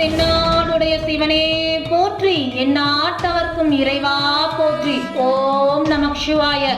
தென்னாடுடைய சிவனே போற்றி. எந்நாட்டவர்க்கும் இறைவா போற்றி. ஓம் நமக் சிவாய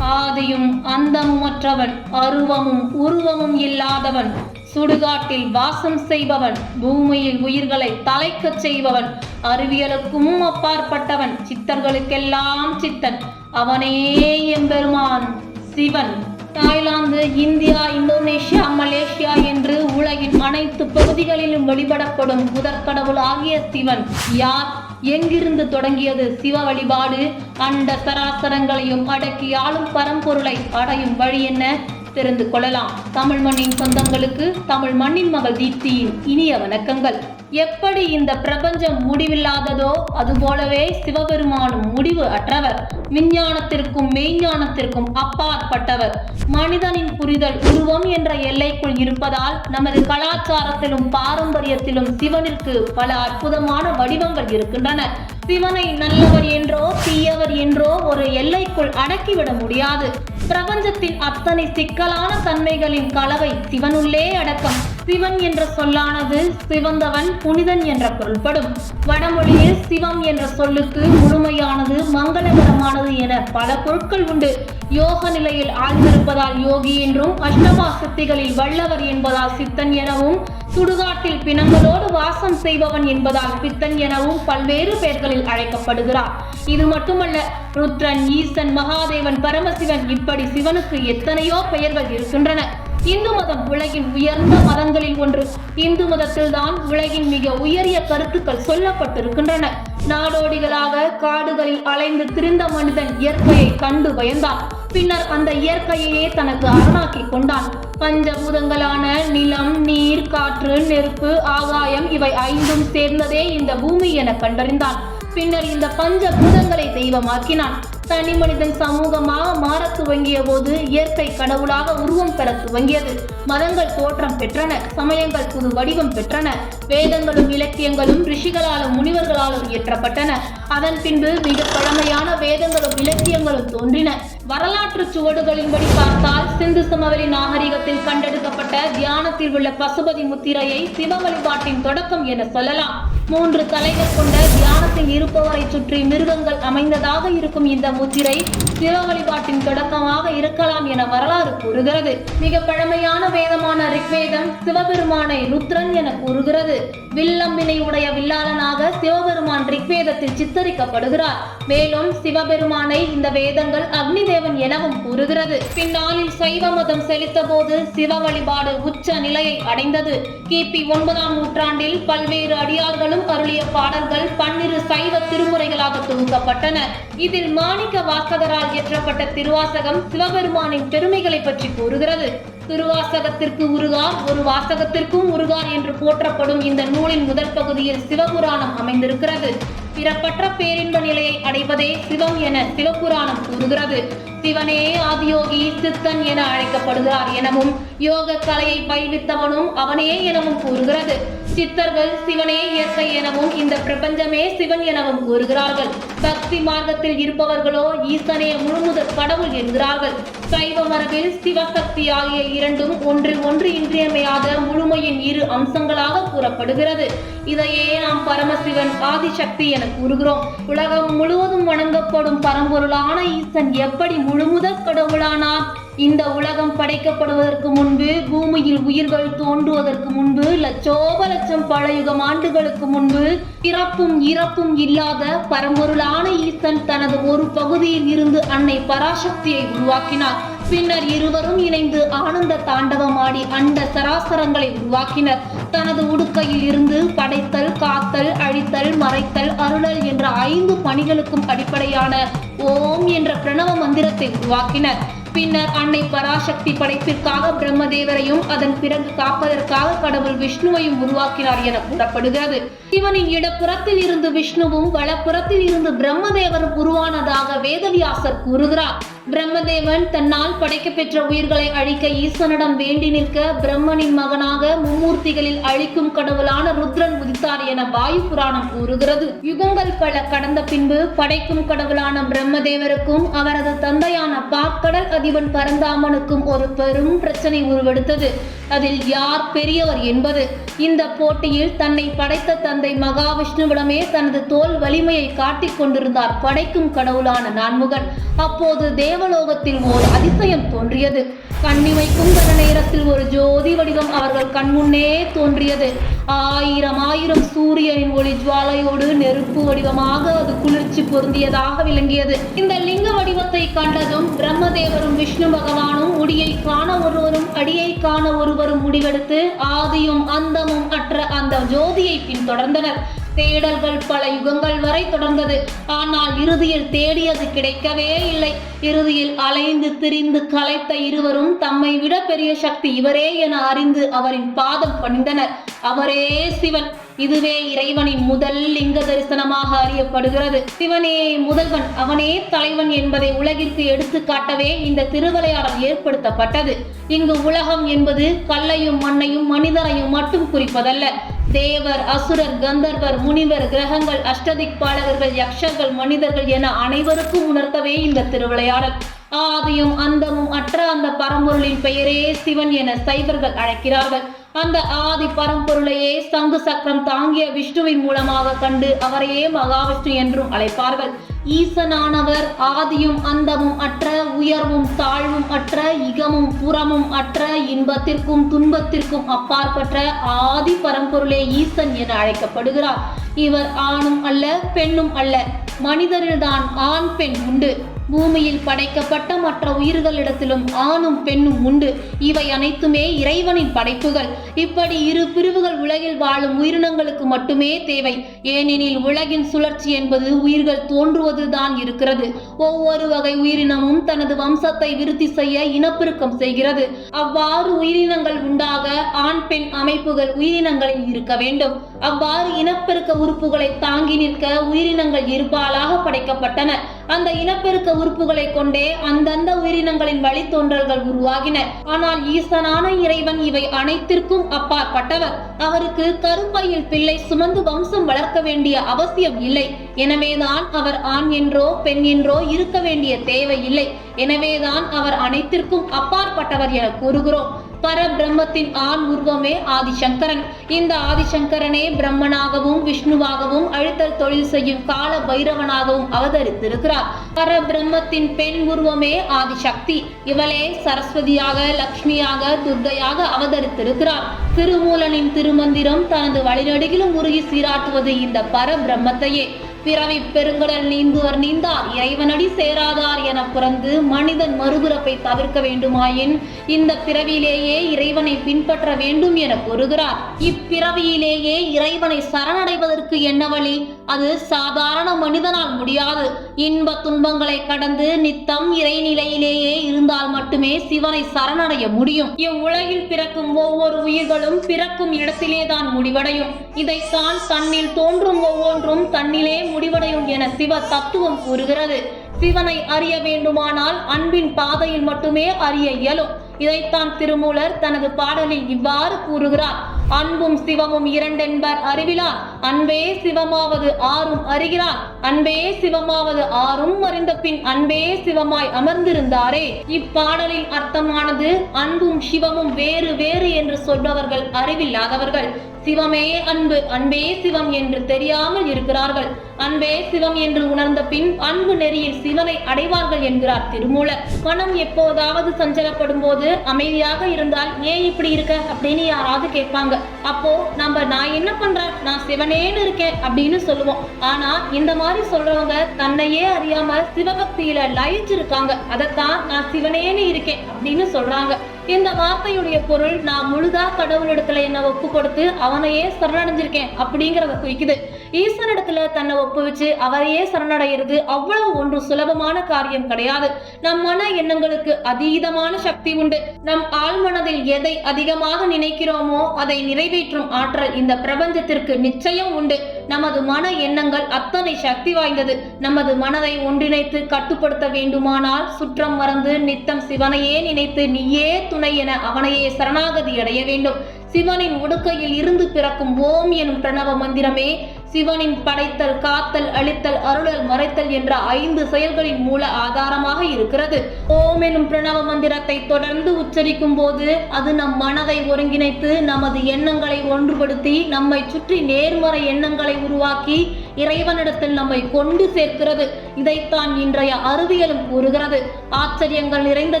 ஆதியும் அந்தமுமற்றவன் அருவமும் உருவமும் இல்லாதவன் சுடுகாட்டில் வாசம் செய்பவன் பூமியில் உயிர்களை தலைக்கச் செய்பவன் அறிவியலுக்கும் அப்பாற்பட்டவன் சித்தர்களுக்கெல்லாம் சித்தன். அவனே எம்பெருமான் Sivan. Thailand India Indonesia Malaysia என்று உலகின் அனைத்து பகுதிகளிலும் வழிபடப்படும் முதற்கடவுள் ஆகிய சிவன். யார்? எங்கிருந்து தொடங்கியது சிவ வழிபாடு? அண்ட சராசரங்களையும் அடக்கி ஆளும் பரம்பொருளை அடையும் வழி என்ன? தெரிந்து கொள்ளலாம். தமிழ் மண்ணின் சொந்தங்களுக்கு தமிழ் மண்ணின் மகள் தீப்தியின் இனிய வணக்கங்கள். எப்படி இந்த பிரபஞ்சம் முடிவில்லாததோ அதுபோலவே சிவபெருமானும் முடிவு அற்றவர். விஞ்ஞானத்திற்கும் மெய்ஞானத்திற்கும் அப்பாற்பட்டவர். மனிதனின் புரிதல் உருவம் என்ற எல்லைக்குள் இருப்பதால் நமது கலாச்சாரத்திலும் பாரம்பரியத்திலும் சிவனிற்கு பல அற்புதமான வடிவங்கள் இருக்கின்றன. சிவனை நல்லவர் என்றோ தீயவர் என்றோ ஒரு எல்லைக்குள் அடக்கிவிட முடியாது. பிரபஞ்சத்தின் அத்தனை சிக்கலான தன்மைகளின் கலவை சிவனுள்ளே அடக்கம். சிவன் என்ற சொல்லானது சிவந்தவன் புனிதன் என்ற பொருள்படும். வடமொழியில் சிவம் என்ற சொல்லுக்கு முழுமையானது மங்களகரமானது என பல பொருட்கள் உண்டு. யோக நிலையில் ஆழ்ந்திருப்பதால் யோகி என்றும் அஷ்டமா சித்திகளில் வல்லவர் என்பதால் சித்தன் எனவும் சுடுகாட்டில் பிணங்களோடு வாசம் செய்பவன் என்பதால் பித்தன் எனவும் பல்வேறு பெயர்களில் அழைக்கப்படுகிறார். இது மட்டுமல்ல ருத்ரன் ஈசன் மகாதேவன் பரமசிவன் இப்படி சிவனுக்கு எத்தனையோ பெயர்கள் இருக்கின்றன. இந்து மதம் உலகின் உயர்ந்த மதங்களில் ஒன்று. இந்து மதத்தில் தான் உலகின் மிக உயரிய கருத்துக்கள் சொல்லப்பட்டிருக்கின்றன. நாடோடிகளாக காடுகளில் அலைந்து திரிந்த மனிதன் இயற்கையை கண்டு பயந்தான். பின்னர் அந்த இயற்கையையே தனக்கு அரணாக்கி கொண்டான். பஞ்சபூதங்களான நிலம் நீர் காற்று நெருப்பு ஆகாயம் இவை ஐந்தும் சேர்ந்ததே இந்த பூமி என கண்டறிந்தான். பின்னர் இந்த பஞ்ச பூதங்களை தெய்வமாக்கினான். தனி மனிதன் சமூகமாக மாற துவங்கிய போது இயற்கை கடவுளாக உருவம் பெற துவங்கியது. மதங்கள் தோற்றம் பெற்றன சமயங்கள் புது வடிவம் பெற்றன வேதங்களும் இலக்கியங்களும் ரிஷிகளாலும் முனிவர்களாலும் இயற்றப்பட்டன. அதன் பின்பு மிக பழமையான வேதங்களும் இலக்கியங்களும் தோன்றின. வரலாற்று சுவடுகளின்படி பார்த்தால் சிந்து சமவெளி நாகரிகத்தில் கண்டெடுக்கப்பட்ட தியானத்தில் உள்ள பசுபதி முத்திரையை சிவ வழிபாட்டின் தொடக்கம் என சொல்லலாம். மூன்று தலைகள் கொண்ட தியானத்தில் இருப்பவரை சுற்றி மிருகங்கள் அமைந்ததாக இருக்கும் இந்த முத்திரை சிவ வழிபாட்டின் தொடக்கமாக இருக்கலாம் என வரலாறு கூறுகிறது. மிக பழமையான வேதமான ரிக்வேதம் சிவபெருமானை ருத்ரன் என கூறுகிறது. வில்லம்பினை உடைய வில்லாளனாக சிவபெருமான் ரிக்வேதத்தில் சித்தரிக்கப்படுகிறார். மேலும் சிவபெருமானை இந்த வேதங்கள் அக்னி தேவன் எனவும் கூறுகிறது. பின்னாளில் சைவ மதம் செலுத்த போது சிவ வழிபாடு உச்ச நிலையை அடைந்தது. கிபி ஒன்பதாம் நூற்றாண்டில் பல்வேறு அடியார்களும் அருளிய பாடல்கள் பன்னிரு சைவ திருமுறைகளாக தொகுக்கப்பட்டன. இதில் மாணிக்க வாசகரால் இயற்றப்பட்ட திருவாசகம் சிவபெருமானின் பெருமைகளை பற்றி கூறுகிறது. திருவாசகத்திற்கு உருகார் ஒரு வாசகத்திற்கும் உருகார் என்று போற்றப்படும் இந்த நூலின் முதல் பகுதியில் சிவபுராணம் அமைந்திருக்கிறது. பிறப்பற்ற பேரின்ப நிலையை அடைவதே சிவம் என சிவபுராணம் கூறுகிறது. சிவனே ஆதியோகி சித்தன் என அழைக்கப்படுகிறார் எனவும் யோக கலையை பயில்வித்தவனும் அவனே எனவும் கூறுகிறது. சித்தர்கள் சிவனே இயற்கை எனவும் இந்த பிரபஞ்சமே சிவன் எனவும் கூறுகிறார்கள். பக்தி மார்க்கத்தில் இருப்பவர்களோ ஈசனே முழுமுதற் கடவுள் என்கிறார்கள். சைவ மரபில் சிவசக்தி ஆகிய இரண்டும் ஒன்றில் ஒன்று இன்றியமையாத முழுமையின் இரு அம்சங்களாக கூறப்படுகிறது. இதையே நாம் பரமசிவன் ஆதிசக்தி என கூறுகிறோம். உலகம் முழுவதும் வணங்கப்படும் பரம்பொருளான ஈசன் எப்படி முழுமுதற் கடவுளானார்? இந்த உலகம் படைக்கப்படுவதற்கு முன்பு பூமியில் உயிர்கள் தோன்றுவதற்கு முன்பு லட்சோப லட்சம் பழையுகம் ஆண்டுகளுக்கு முன்பு பிறப்பும் இறப்பும் இல்லாத பரம்பொருளான ஈசன் தனது ஒரு பகுதியில் இருந்து அன்னை பராசக்தியை உருவாக்கினார். பின்னர் இருவரும் இணைந்து ஆனந்த தாண்டவமாடி அண்ட சராசரங்களை உருவாக்கினர். தனது உடுக்கையில் இருந்து படைத்தல் காத்தல் அழித்தல் மறைத்தல் அருளல் என்ற ஐந்து பணிகளுக்கும் அடிப்படையான ஓம் என்ற பிரணவ மந்திரத்தை உருவாக்கினர். பின்னர் அன்னை பராசக்தி படைப்பிற்காக பிரம்மதேவரையும் அதன் பிறகு காப்பதற்காக கடவுள் விஷ்ணுவையும் உருவாக்கினார் என கூறப்படுகிறது. சிவனின் இடப்புறத்தில் இருந்து விஷ்ணுவும் வலப்புறத்தில் இருந்து பிரம்மதேவரும் உருவானதாக வேதவியாசர் கூறுகிறார். பிரம்மதேவன் தன்னால் படைக்கப்பெற்ற உயிர்களை அழிக்க ஈசனிடம் வேண்டி நிற்க பிரம்மனின் மகனாக மும்மூர்த்திகளில் அழிக்கும் கடவுளான ருத்ரன் உதித்தார் என வாயு புராணம் கூறுகிறது. யுகங்கள் பல கடந்த பின்பு படைக்கும் கடவுளான பிரம்மதேவருக்கும் அவரது தந்தையான பாக்கடல் அதிபன் பரந்தாமனுக்கும் ஒரு பெரும் பிரச்சனை உருவெடுத்தது. அதில் யார் பெரியவர் என்பது இந்த போட்டியில் தன்னை படைத்த தந்தை மகாவிஷ்ணுவிடமே தனது தோல் வலிமையை காட்டிக் கொண்டிருந்தார். படைக்கும் கடவுளான நான்முகன். அப்போது தேவலோகத்தில் ஓர் அதிசயம் தோன்றியது. கண்ணிமைக்கும் கன நேரத்தில் ஒரு ஜோதி வடிவம் அவர்கள் கண்முன்னே தோன்றியது. ஆயிரம் ஆயிரம் சூரியனின் ஒளி ஜுவாலையோடு நெருப்பு வடிவமாக அது குளிர்ச்சி பொருந்தியதாக விளங்கியது. இந்த லிங்க வடிவத்தை கண்டதும் பிரம்மதேவரும் விஷ்ணு பகவானும் முடியை காண ஒருவரும் அடியை காண ஒருவரும் முடிவெடுத்து ஆதியும் அந்தமும் அற்ற அந்த ஜோதியை பின்தொடர்ந்தனர். தேடல்கள் பல யுகங்கள் வரை தொடர்ந்தது. ஆனால் இறுதியில் தேடியது கிடைக்கவே இல்லை. இறுதியில் அலைந்து திரிந்து கலைத்த இருவரும் தம்மை விட பெரிய சக்தி இவரே என அறிந்து அவரின் பாதம் பணிந்தனர். அவரே சிவன். இதுவே இறைவனின் முதல் லிங்க தரிசனமாக அறியப்படுகிறது. சிவனே முதல்வன் அவனே தலைவன் என்பதை உலகிற்கு எடுத்து காட்டவே இந்த திருவிளையாடல் ஏற்படுத்தப்பட்டது. இங்கு உலகம் என்பது கல்லையும் மண்ணையும் மனிதரையும் மட்டும் குறிப்பதல்ல. தேவர் அசுரர் கந்தர்வர் முனிவர் கிரகங்கள் அஷ்டதிக்பாலகர்கள் யக்ஷர்கள் மனிதர்கள் என அனைவருக்கும் உணர்த்தவே இந்த திருவிளையாடல். ஆதியும் அந்தமும் அற்ற அந்த பரம்பொருளின் பெயரே சிவன் என சைவர்கள் அழைக்கிறார்கள். அந்த ஆதி பரம்பொருளையே சங்கு சக்கரம் தாங்கிய விஷ்ணுவின் மூலமாக கண்டு அவரையே மகாவிஷ்ணு என்றும் அழைப்பார்கள். ஈசனானவர் ஆதியும் அந்தமும் அற்ற உயர்வும் தாழ்வும் அற்ற இகமும் புறமும் அற்ற இன்பத்திற்கும் துன்பத்திற்கும் அப்பாற்பட்ட ஆதி பரம்பொருளே ஈசன் என அழைக்கப்படுகிறார். இவர் ஆணும் அல்ல பெண்ணும் அல்ல. மனிதரில்தான் ஆண் பெண் உண்டு. பூமியில் படைக்கப்பட்ட மற்ற உயிர்களிடத்திலும் ஆணும் பெண்ணும் உண்டு. இவை அனைத்துமே இறைவனின் படைப்புகள். இப்படி இரு பிரிவுகள் உலகில் வாழும் உயிரினங்களுக்கு மட்டுமே தேவை. ஏனெனில் உலகின் சுழற்சி என்பது உயிர்கள் தோன்றுவதுதான் இருக்கிறது. ஒவ்வொரு வகை உயிரினமும் தனது வம்சத்தை விருத்தி செய்ய இனப்பெருக்கம் செய்கிறது. அவ்வாறு உயிரினங்கள் உண்டாக ஆண் பெண் அமைப்புகள் உயிரினங்களில் இருக்க வேண்டும். அவ்வாறு இனப்பெருக்க உறுப்புகளை தாங்கி நிற்க உயிரினங்கள் இருபாலாக படைக்கப்பட்டன. அந்த இனப்பெருக்க உறுப்புகளை கொண்டே அந்தந்த உயிரினங்களின் வழித்தோன்றல்கள் உருவாகின. ஆனால் ஈசனான இறைவன் இவை அனைத்திற்கும் அப்பாற்பட்டவர். அவருக்கு கருப்பையில் பிள்ளை சுமந்து வம்சம் வளர்க்க வேண்டிய அவசியம் இல்லை. எனவேதான் அவர் ஆண் என்றோ பெண் என்றோ இருக்க வேண்டிய தேவை இல்லை. எனவேதான் அவர் அனைத்திற்கும் அப்பாற்பட்டவர் என கூறுகிறோம். பரபிரம்மத்தின் ஆண் உருவமே ஆதிசங்கரன். இந்த ஆதிசங்கரனே பிரம்மனாகவும் விஷ்ணுவாகவும் அழுத்தல் தொழில் செய்யும் கால பைரவனாகவும் அவதரித்திருக்கிறார். பரபிரம்மத்தின் பெண் உருவமே ஆதிசக்தி. இவளே சரஸ்வதியாக லக்ஷ்மியாக துர்கையாக அவதரித்திருக்கிறார். திருமூலனின் திருமந்திரம் தனது வழிநடுகிலும் உருகி சீராட்டுவது இந்த பரபிரம்மத்தையே. பிறவி பெருங்கடல் நீந்துவர் நீந்தார் இறைவனடி சேராதார் என பிறந்து மனிதன் மறுபிறப்பை தவிர்க்க வேண்டுமாயின் இந்த பிறவியிலேயே இறைவனை பின்பற்ற வேண்டும் என கூறுகிறார். இப்பிறவியிலேயே இறைவனை சரணடைவதற்கு என்ன வழி? அது சாதாரண மனிதனால் முடியாது. இன்ப துன்பங்களை கடந்து நித்தம் இறைநிலையிலேயே இருந்தால் மட்டுமே சிவனை சரணடைய முடியும். இவ்வுலகில் பிறக்கும் ஒவ்வொரு உயிர்களும் பிறக்கும் இடத்திலே தான் முடிவடையும். இதைத்தான் தன்னில் தோன்றும் ஒவ்வொன்றும் தன்னிலே முடிவடையும் என சிவ தத்துவம் கூறுகிறது. சிவனை அறிய வேண்டுமானால் அன்பின் பாதையில் மட்டுமே அறிய இயலும். இதைத்தான் திருமூலர் தனது பாடலில் இவ்வாறு கூறுகிறார். அன்பும் சிவமும் இரண்டென்பர் அறிவிலார். அன்பே சிவமாவது ஆறும் அறிகிறார். அன்பே சிவமாவது ஆறும் அறிந்த பின் அன்பே சிவமாய் அமர்ந்திருந்தாரே. இப்பாடலின் அர்த்தமானது அன்பும் சிவமும் வேறு வேறு என்று சொல்பவர்கள் அறிவில்லாதவர்கள். சிவமே அன்பு அன்பே சிவம் என்று தெரியாமல் இருக்கிறார்கள். அன்பே சிவம் என்று உணர்ந்த பின் அன்பு நெறியில் சிவனை அடைவார்கள் என்கிறார் திருமூலர். மனம் எப்போதாவது சஞ்சலப்படும் போது அமைதியாக இருந்தால் ஏன் இப்படி இருக்க? அப்படின்னு யாராவது கேட்பாங்க. அப்போ நம்ம நான் என்ன பண்றேன்? நான் சிவனேன்னு இருக்கேன் அப்படின்னு சொல்லுவோம். ஆனா இந்த மாதிரி சொல்றவங்க தன்னையே அறியாம சிவபக்தியில லயிச்சிருக்காங்க. அதைத்தான் நான் சிவனேன்னு இருக்கேன் அப்படின்னு சொல்றாங்க. இந்த வார்த்தையுடைய பொருள் நான் முழுதா கடவுளிடத்துல என்ன ஒப்பு கொடுத்து அவனையே சரணடைஞ்சிருக்கேன் அப்படிங்கிறத குறிக்குது. ஈஸ்வரிடத்துல தன்னை ஒப்பு வச்சு அவரையே சரணடைகிறது அவ்வளவு ஒன்று சுலபமான காரியம் கிடையாது. நம் மன எண்ணங்களுக்கு அதீதமான சக்தி உண்டு. நம் ஆழ்மனதில் எதை அதிகமாக நினைக்கிறோமோ அதை நிறைவேற்றும் ஆற்றல் இந்த பிரபஞ்சத்திற்கு நிச்சயம் உண்டு. நமது மன எண்ணங்கள் அத்தனை சக்தி வாய்ந்தது. நமது மனதை ஒன்றிணைத்து கட்டுப்படுத்த வேண்டுமானால் சுற்றம் மறந்து நித்தம் சிவனையே நினைத்து நீயே துணை என அவனையே சரணாகதி அடைய வேண்டும். சிவனின் உடுக்கையில் இருந்து பிறக்கும் ஓம் எனும் பிரணவ மந்திரமே சிவனின் படைத்தல் காத்தல் அழித்தல் அருளல் மறைத்தல் என்ற ஐந்து செயல்களின் மூல ஆதாரமாக இருக்கிறது. ஓம் எனும் பிரணவ மந்திரத்தை தொடர்ந்து உச்சரிக்கும் போது அது நம் மனதை ஒருங்கிணைத்து நமது எண்ணங்களை ஒன்றுபடுத்தி நம்மை சுற்றி நேர்மறை எண்ணங்களை உருவாக்கி இறைவனிடத்தில் நம்மை கொண்டு சேர்க்கிறது. இதைத்தான் இன்றைய அறிவியலும் கூறுகிறது. ஆச்சரியங்கள் நிறைந்த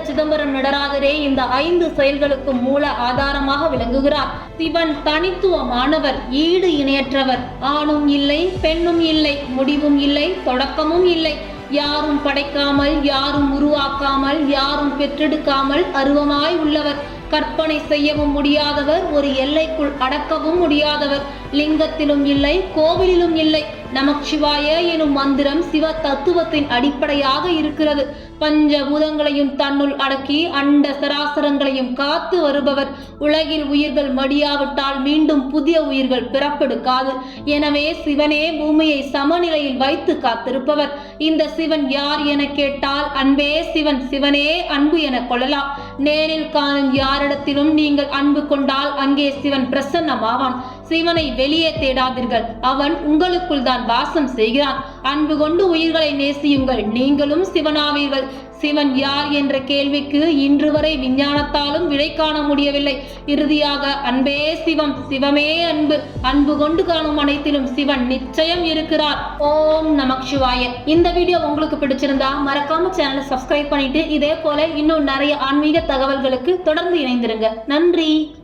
சிதம்பரம் நடராஜரே இந்த ஐந்து செயல்களுக்கு மூல ஆதாரமாக விளங்குகிறார். சிவன் தனித்துவமானவர் ஈடு இணையற்றவர். ஆணும் இல்லை பெண்ணும் இல்லை முடிவும் இல்லை தொடக்கமும் இல்லை. யாரும் படைக்காமல் யாரும் உருவாக்காமல் யாரும் பெற்றெடுக்காமல் அருவமாய் உள்ளவர். கற்பனை செய்யவும் முடியாதவர் ஒரு எல்லைக்குள் அடக்கவும் முடியாதவர். லிங்கத்திலும் இல்லை கோவிலிலும் இல்லை. நமச்சிவாய எனும் மந்திரம் சிவ தத்துவத்தின் அடிப்படையாக இருக்கிறது. பஞ்ச பூதங்களையும் தன்னுள் அடக்கி அண்ட சராசரங்களையும் காத்து வருபவர். உலகில் உயிர்கள் மடியாவிட்டால் மீண்டும் புதிய உயிர்கள் பிறப்பெடுக்காது. எனவே சிவனே பூமியை சமநிலையில் வைத்து காத்திருப்பவர். இந்த சிவன் யார் என கேட்டால் அன்பே சிவன் சிவனே அன்பு என கொள்ளலாம். நேரில் காணும் யாரிடத்திலும் நீங்கள் அன்பு கொண்டால் அங்கே சிவன் பிரசன்னமாவான். சிவனை வெளியே தேடாதீர்கள். அவன் உங்களுக்குள் தான் வாசம் செய்கிறான். அன்பு கொண்டு உயிர்களை நேசியுங்கள். நீங்களும் சிவனாவீர்கள். சிவன் யார் என்ற கேள்விக்கு இன்று வரை விஞ்ஞானத்தாலும் விடை காண முடியவில்லை. இறுதியாக அன்பே சிவம் சிவமே அன்பு. அன்பு கொண்டு காணும் அனைத்திலும் சிவன் நிச்சயம் இருக்கிறார். ஓம் நமக் சிவாய இந்த வீடியோ உங்களுக்கு பிடிச்சிருந்தா மறக்காம சேனலை சப்ஸ்கிரைப் பண்ணிட்டு இதே போல இன்னும் நிறைய ஆன்மீக தகவல்களுக்கு தொடர்ந்து இணைந்திருங்க. நன்றி.